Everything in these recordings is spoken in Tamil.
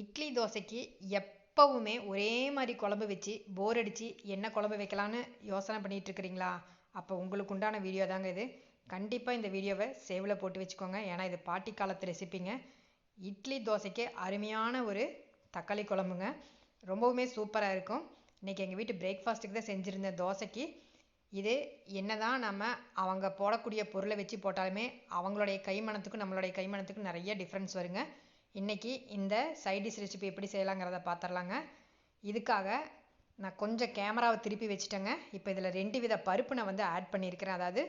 இட்லி தோசைக்கு எப்பவுமே ஒரே மாதிரி குழம்பு வச்சு போர் அடித்து என்ன குழம்பு வைக்கலான்னு யோசனை பண்ணிகிட்டு இருக்கிறீங்களா? அப்போ உங்களுக்கு உண்டான வீடியோ தாங்க இது. கண்டிப்பாக இந்த வீடியோவை சேவில் போட்டு வச்சுக்கோங்க. ஏன்னா இது பாட்டி காலத்து ரெசிப்பிங்க இட்லி தோசைக்கு அருமையான ஒரு தக்காளி குழம்புங்க. ரொம்பவுமே சூப்பராக இருக்கும். இன்றைக்கி எங்கள் வீட்டு பிரேக்ஃபாஸ்ட்டுக்கு தான் செஞ்சுருந்த தோசைக்கு இது என்னதான் நம்ம அவங்க போடக்கூடிய பொருளை வச்சு போட்டாலுமே அவங்களுடைய கைமணத்துக்கும் நம்மளுடைய கைமணத்துக்கும் நிறைய டிஃப்ரென்ஸ் வருங்க. இன்றைக்கி இந்த சைடிஷ் ரெசிபி எப்படி செய்யலாங்கிறத பார்த்துடலாங்க இதுக்காக நான் கொஞ்சம் கேமராவை திருப்பி வச்சுட்டேங்க. இப்போ இதில் ரெண்டு வித பருப்பு நான் வந்து ஆட் பண்ணியிருக்கிறேன். அதாவது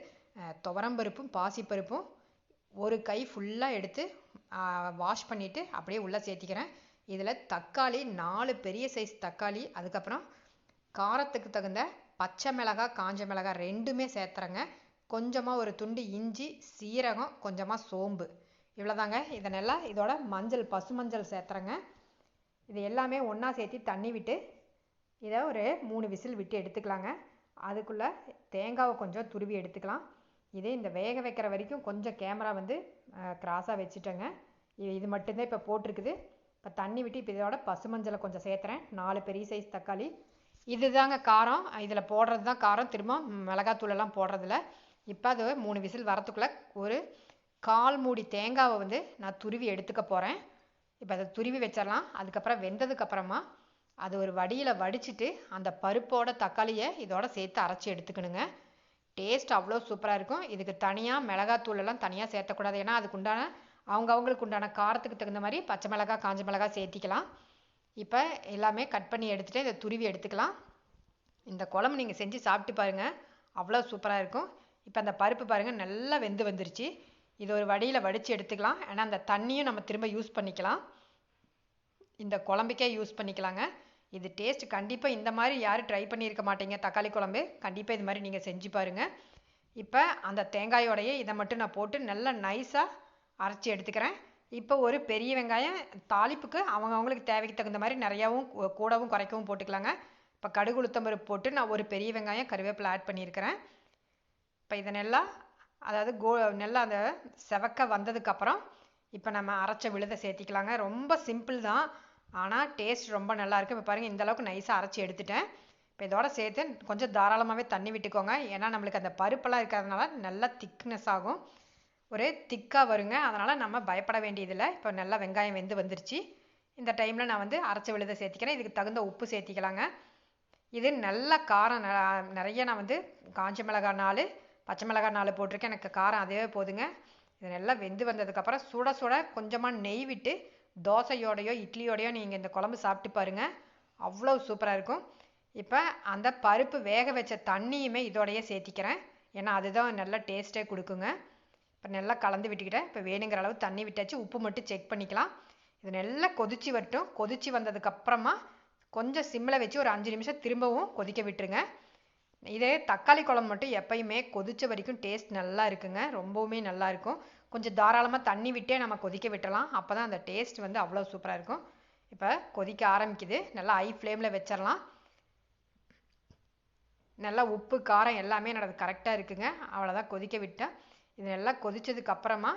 துவரம்பருப்பும் பாசிப்பருப்பும் ஒரு கை ஃபுல்லாக எடுத்து வாஷ் பண்ணிவிட்டு அப்படியே உள்ளே சேர்த்திக்கிறேன். இதில் தக்காளி நாலு பெரிய சைஸ் தக்காளி அதுக்கப்புறம் காரத்துக்கு தகுந்த பச்சை மிளகாய் காஞ்ச மிளகாய் ரெண்டுமே சேர்த்துறேங்க. கொஞ்சமாக ஒரு துண்டு இஞ்சி சீரகம் கொஞ்சமாக சோம்பு. இவ்வளோதாங்க இதனெல்லாம் இதோட மஞ்சள் பசு மஞ்சள் சேர்த்துறேங்க. இது எல்லாமே ஒன்றா சேர்த்து தண்ணி விட்டு இதை ஒரு மூணு விசில் விட்டு எடுத்துக்கலாங்க. அதுக்குள்ளே தேங்காவை கொஞ்சம் துருவி எடுத்துக்கலாம். இதே இந்த வேக வைக்கிற வரைக்கும் கொஞ்சம் கேமரா வந்து கிராஸாக வச்சுட்டேங்க. இது இது மட்டும்தான் இப்போ போட்டிருக்குது. இப்போ தண்ணி விட்டு இப்போ இதோட பசுமஞ்சளை கொஞ்சம் சேர்த்துறேன். நாலு பெரிய சைஸ் தக்காளி. இதுதாங்க காரம். இதில் போடுறது தான் காரம். திரும்ப மிளகாத்தூளெல்லாம் போடுறதில்ல. இப்போ அது மூணு விசில் வரத்துக்குள்ளே ஒரு கால் மூடி தேங்காவை வந்து நான் துருவி எடுத்துக்க போகிறேன் இப்போ அதை துருவி வச்சிடலாம். அதுக்கப்புறம் வெந்ததுக்கப்புறமா அது ஒரு வடியில் வடிச்சிட்டு அந்த பருப்போட தக்காளியை இதோட சேர்த்து அரைச்சி எடுத்துக்கணுங்க. டேஸ்ட் அவ்வளோ சூப்பராக இருக்கும். இதுக்கு தனியாக மிளகாத்தூள் எல்லாம் தனியாக சேர்த்தக்கூடாது. ஏன்னா அதுக்கு உண்டான அவங்க அவங்களுக்கு உண்டான காரத்துக்கு தகுந்த மாதிரி பச்சை மிளகா காஞ்ச மிளகா சேர்த்திக்கலாம். இப்போ எல்லாமே கட் பண்ணி எடுத்துகிட்டு இதை துருவி எடுத்துக்கலாம். இந்த குழம்பு நீங்கள் செஞ்சு சாப்பிட்டு பாருங்கள் அவ்வளோ சூப்பராக இருக்கும். இப்போ அந்த பருப்பு பாருங்கள் நல்லா வெந்து வந்துருச்சு. இது ஒரு வடியில் வடித்து எடுத்துக்கலாம். ஏன்னா அந்த தண்ணியும் நம்ம திரும்ப யூஸ் பண்ணிக்கலாம். இந்த குழம்புக்கே யூஸ் பண்ணிக்கலாங்க. இது டேஸ்ட் கண்டிப்பாக இந்த மாதிரி யாரும் ட்ரை பண்ணியிருக்க மாட்டீங்க. தக்காளி குழம்பு. கண்டிப்பாக இது மாதிரி நீங்கள் செஞ்சு பாருங்கள் இப்போ அந்த தேங்காயோடையே இதை மட்டும் நான் போட்டு நல்லா நைஸாக அரைச்சி எடுத்துக்கிறேன். இப்போ ஒரு பெரிய வெங்காயம் தாளிப்புக்கு அவங்க அவங்களுக்கு தேவைக்கு தகுந்த மாதிரி நிறையாவும் கூ- கூடவும் குறைக்கவும் போட்டுக்கலாங்க. இப்போ கடுகு உளுத்தம்பருப்பு போட்டு நான் ஒரு பெரிய வெங்காயம் கருவேப்பிலை ஆட் பண்ணியிருக்கிறேன் இப்போ இதை நல்லா அதாவது கோ நல்லா அந்த செவக்க வந்ததுக்கப்புறம் இப்போ நம்ம அரைச்ச விழுதை சேர்த்திக்கலாங்க. ரொம்ப சிம்பிள் தான். ஆனால் டேஸ்ட் ரொம்ப நல்லாயிருக்கு இப்போ பாருங்கள் இந்த அளவுக்கு நைஸாக அரைச்சி எடுத்துட்டேன். இப்போ இதோட சேர்த்து கொஞ்சம் தாராளமாகவே தண்ணி விட்டுக்கோங்க. ஏன்னா நம்மளுக்கு அந்த பருப்பெல்லாம் இருக்கிறதுனால நல்லா திக்னஸ் ஆகும். ஒரே திக்காக வருங்க. அதனால் நம்ம பயப்பட வேண்டியதில்லை. இப்போ நல்லா வெங்காயம் வெந்து வந்துருச்சு. இந்த டைமில் நான் வந்து அரைச்ச விழுதை சேர்த்திக்கிறேன். இதுக்கு தகுந்த உப்பு சேர்த்திக்கலாங்க. இது நல்ல காரம் ந- நிறைய நான் வந்து காஞ்ச மிளகாய் நாலு பச்சை மிளகாய் நாலு போட்டிருக்கேன். எனக்கு காரம் அதே போதுங்க. இது நல்லா வெந்து வந்ததுக்கப்புறம் சுட சுட கொஞ்சமாக நெய் விட்டு தோசையோடையோ இட்லியோடையோ நீங்கள் இந்த குழம்பு சாப்பிட்டு பாருங்கள் அவ்வளோ சூப்பராக இருக்கும். இப்போ அந்த பருப்பு வேக வச்ச தண்ணியுமே இதோடையே சேர்த்திக்கிறேன். ஏன்னா அதுதான் நல்லா டேஸ்ட்டே கொடுக்குங்க. இப்போ நல்லா கலந்து விட்டுக்கிட்டேன். இப்போ வேணுங்கிற அளவு தண்ணி விட்டாச்சு. உப்பு மட்டும் செக் பண்ணிக்கலாம். இது நல்லா கொதிச்சு வரட்டும். கொதிச்சு வந்ததுக்கப்புறமா கொஞ்சம் சிம்மில் வச்சு ஒரு அஞ்சு நிமிஷம் திரும்பவும் கொதிக்க விட்டுருங்க. இதே தக்காளி குழம்பு மட்டும் எப்பயுமே கொதிச்ச வரைக்கும் டேஸ்ட் நல்லா இருக்குங்க. ரொம்பவுமே நல்லா இருக்கும். கொஞ்சம் தாராளமாக தண்ணி விட்டே நம்ம கொதிக்க விட்டலாம் அப்போ தான் அந்த டேஸ்ட் வந்து அவ்வளோ சூப்பராக இருக்கும். இப்போ கொதிக்க ஆரம்பிக்குது. நல்லா ஹை ஃப்ளேமில் வச்சிடலாம் நல்லா உப்பு காரம் எல்லாமே நடது கரெக்டாக இருக்குங்க. அவ்வளோதான் கொதிக்க விட்டேன். இது நல்லா கொதிச்சதுக்கு அப்புறமா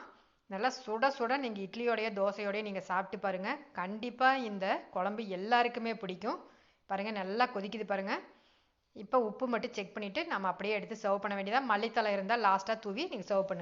நல்லா சுட சுட நீங்கள் இட்லியோடைய தோசையோடய நீங்கள் சாப்பிட்டு பாருங்கள் கண்டிப்பாக இந்த குழம்பு எல்லாருக்குமே பிடிக்கும். பாருங்கள் நல்லா கொதிக்குது பாருங்கள் இப்போ உப்பு மட்டும் செக் பண்ணிவிட்டு நம்ம அப்படியே எடுத்து சர்வ் பண்ண வேண்டியதா மல்லித்தலை இருந்தால் லாஸ்ட்டாக தூவி நீங்கள் சர்வ் பண்ணுங்க